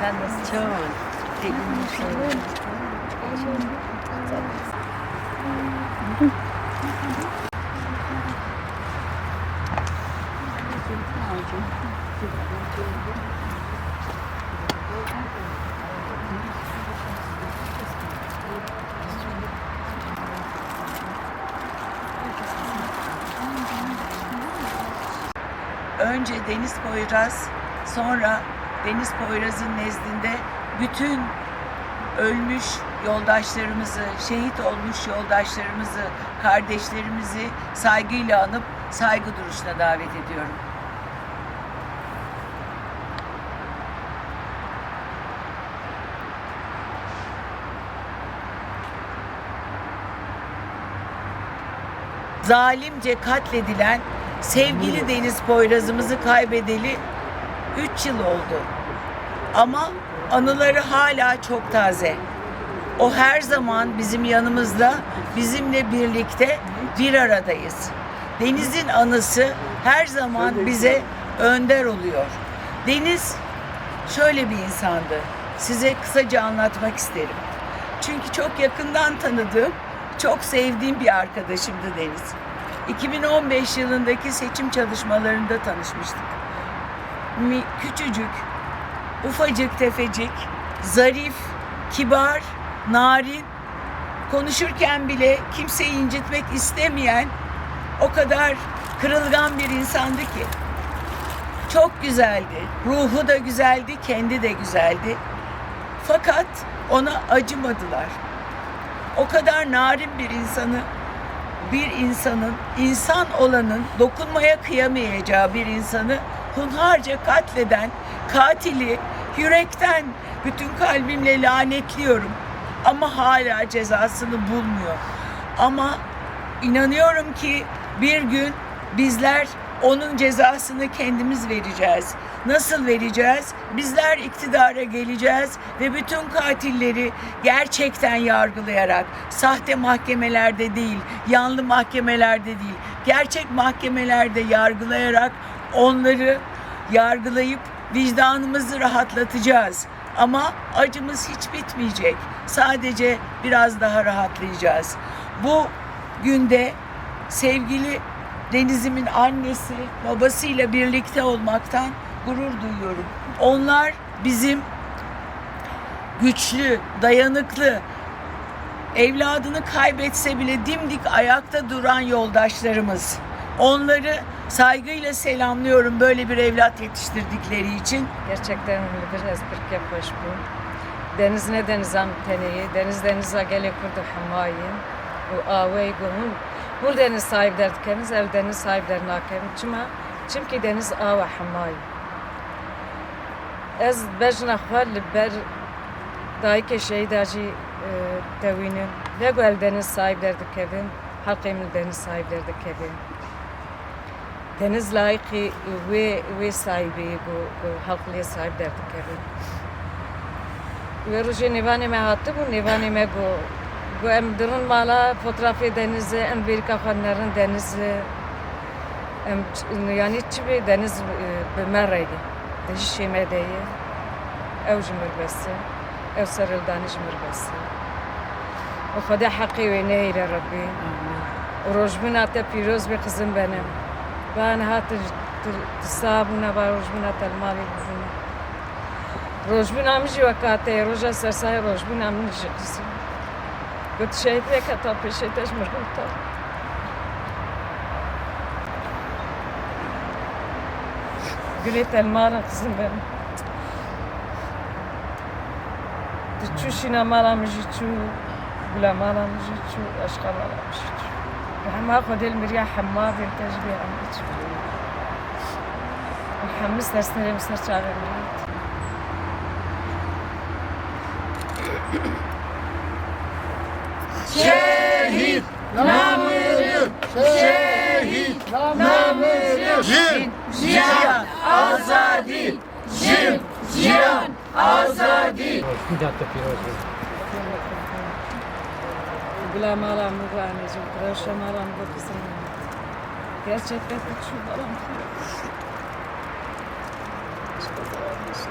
Sen nasılsın? Çok. Önce Deniz Poyraz, sonra Deniz Poyraz'ın nezdinde bütün ölmüş yoldaşlarımızı, şehit olmuş yoldaşlarımızı, kardeşlerimizi saygıyla anıp saygı duruşuna davet ediyorum. zalimce katledilen sevgili Deniz Poyraz'ımızı kaybedeli 3 yıl oldu. Ama anıları hala çok taze. O her zaman bizim yanımızda, bizimle birlikte bir aradayız. Deniz'in anısı her zaman bize önder oluyor. Deniz şöyle bir insandı. Size kısaca anlatmak isterim. Çünkü çok yakından tanıdığım, çok sevdiğim bir arkadaşımdı Deniz. 2015 yılındaki seçim çalışmalarında tanışmıştık. Küçücük, ufacık tefecik, zarif, kibar, narin, konuşurken bile kimseyi incitmek istemeyen o kadar kırılgan bir insandı ki. Çok güzeldi. Ruhu da güzeldi, kendi de güzeldi. Fakat ona acımadılar. O kadar narin bir insanı, bir insanın, insan olanın dokunmaya kıyamayacağı bir insanı hunharca katleden katili yürekten bütün kalbimle lanetliyorum. Ama hala cezasını bulmuyor. Ama inanıyorum ki bir gün bizler onun cezasını kendimiz vereceğiz. Nasıl vereceğiz? Bizler iktidara geleceğiz ve bütün katilleri gerçekten yargılayarak, sahte mahkemelerde değil, yanlı mahkemelerde değil, gerçek mahkemelerde yargılayarak onları yargılayıp vicdanımızı rahatlatacağız. Ama acımız hiç bitmeyecek. Sadece biraz daha rahatlayacağız. Bu günde sevgili Deniz'imin annesi, babasıyla birlikte olmaktan gurur duyuyorum. Onlar bizim güçlü, dayanıklı, evladını kaybetse bile dimdik ayakta duran yoldaşlarımız. Onları saygıyla selamlıyorum böyle bir evlat yetiştirdikleri için. Gerçekten öyle bir espri yapmış bu. Deniz ne denizan teneyi, deniz denize gele kurdu hamayı. O avey gumun. Bu deniz sahiplerdik ev deniz sahiplerine hakem. Çünkü çünkü deniz ava hamayı. Ez bejna xwar li ber dayike şehîda jî tewînin. Vego el deniz sahipler dikevin, halkê min deniz sahipler dikevin. Deniz layıkı ve ve sahibi bu, bu halklıya sahipler dikevin. Ve roje nevane me hattı bu nevane me go em durun mala fotoğrafı denizi em Amerika xanların denizi em yani çibi deniz be merreydi. Deji şeme deyi. Ev jmirbesi. Ev sarıldani jmirbesi. O Xwedê heqê wê neyre Rabbî. Rojbina te pîroz be kızım benim. Ben hat sabûne va rojbina te malê bûne. Rojbina min jî wekatê roja sersayê rojbina min jî kızım. Got şehit veke ta peşê te ji mirgota. Gülê telmalan kızım benim. Tu çû şîna mala min jî çû, gula mala min jî çû, eşqa mala min jî çû. Hema Xwedê li miriya Şehit namını şehit namını Jin Cihan Azadi Jin Cihan Azadi bu anneciğim, kreşe mala min bu kızım. Gerçekten şu balam. Şu kadar işte.